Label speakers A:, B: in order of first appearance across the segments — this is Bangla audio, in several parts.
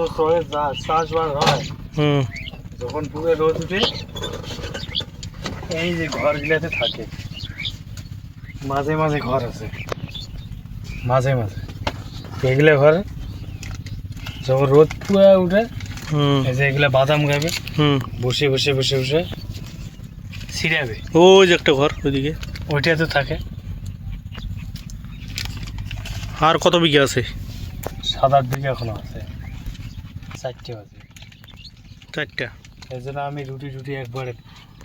A: যত চাষবাস হয়।
B: হুম।
A: যখন পুরো রোদ উঠে এই যে ঘরগুলাতে থাকে মাঝে মাঝে ঘর আছে। মাঝে মাঝে। এগুলা ঘর যখন রোদ পুরো উঠে এই যে এগুলা বাদাম খাবে
B: হুম।
A: বসে বসে বসে বসে ছিড়াবে।
B: ওই যে একটা ঘর ওইদিকে।
A: ওইটা তো থাকে।
B: আর কত বিঘা আছে?
A: সাত আট দিকে এখনও আছে। চারটে বাজে।
B: চারটা?
A: এই জন্য আমি রুটি রুটি একবারে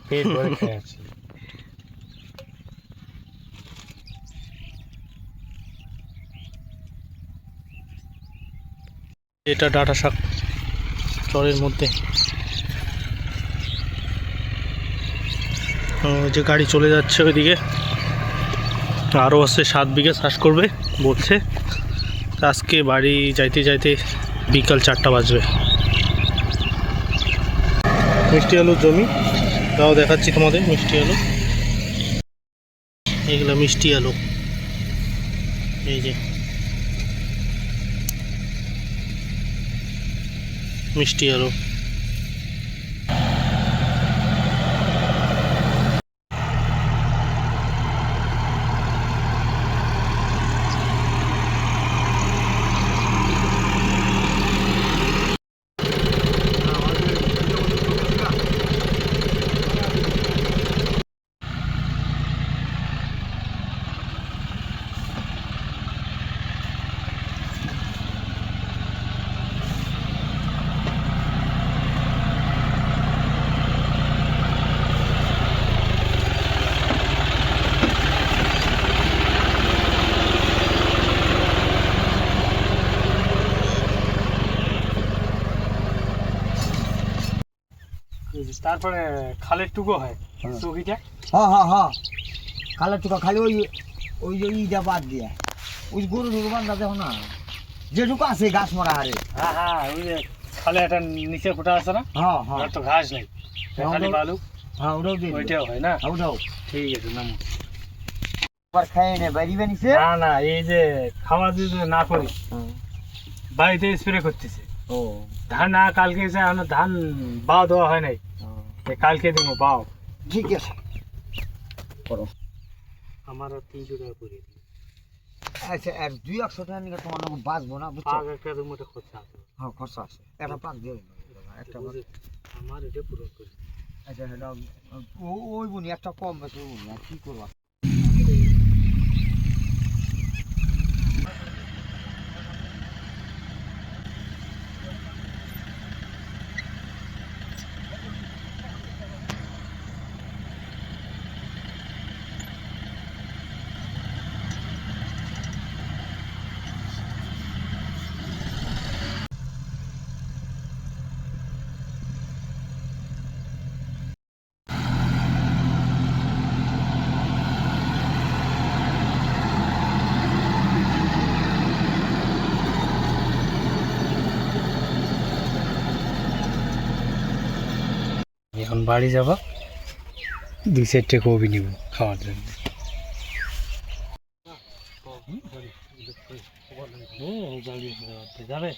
A: পেট ভরে খেয়ে আছি।
B: এটা ডাটা শাক চরের মধ্যে। যে গাড়ি চলে যাচ্ছে ওইদিকে। আরও আছে সাত বিঘা চাষ করবে বলছে। আজকে বাড়ি যাইতে যাইতে বিকাল চারটা বাজবে। মিষ্টি আলুর জমি। তাও দেখাচ্ছি তোমাদের মিষ্টি আলু। এগুলো মিষ্টি আলু। এই যে। মিষ্টি আলু।
A: তারপরে খালের টুকো হয়
C: হ্যাঁ।
A: চৌকিটা
C: হ্যাঁ হ্যাঁ হ্যাঁ। খালের টুকা খালি ওই ওই যে ইটা বাদ দিয়া। ওই গরু ঢুকো বান্ধা দেখো না? যেটুকু আছে গাছ মারা হারে
A: হ্যাঁ হ্যাঁ ওই যে খালে একটা নিচে ফুটা আছে না?
C: হ্যাঁ হ্যাঁ।
A: আর তো ঘাস নেই।
C: হ্যাঁ,
A: খালি বালু
C: হ্যাঁ ওটাও দিয়ে
A: ওইটাও হয় না?
C: হ্যাঁ, ওটাও।
A: ঠিক আছে নামো।
C: আবার খাই নে বাড়ি বানিছে
A: না না এই যে খাওয়া যদি না করি বাড়িতে স্প্রে করতেছে।
C: ও।
A: ধান না কালকে এসে আমার ধান বাও দেওয়া হয় নাই। কালকে দিব বাও।
C: ঠিক আছে। করো।
A: আমার আর তিনশো টাকা করে
C: আচ্ছা আর দুই একশো টাকা নিয়ে তোমার লোক বাঁচবো না বুঝছ?
A: একটা রুম মতো খরচা আছে।
C: হ্যাঁ খরচা আছে। একটা পাক দিয়ে একটা
A: আমার এটা পূরণ করে।
C: আচ্ছা ওই বুনি একটা কম বেশি আর কি করবা?
A: এখন বাড়ি যাব দুই চারটে কবি নিব খাওয়ার জন্য যাবে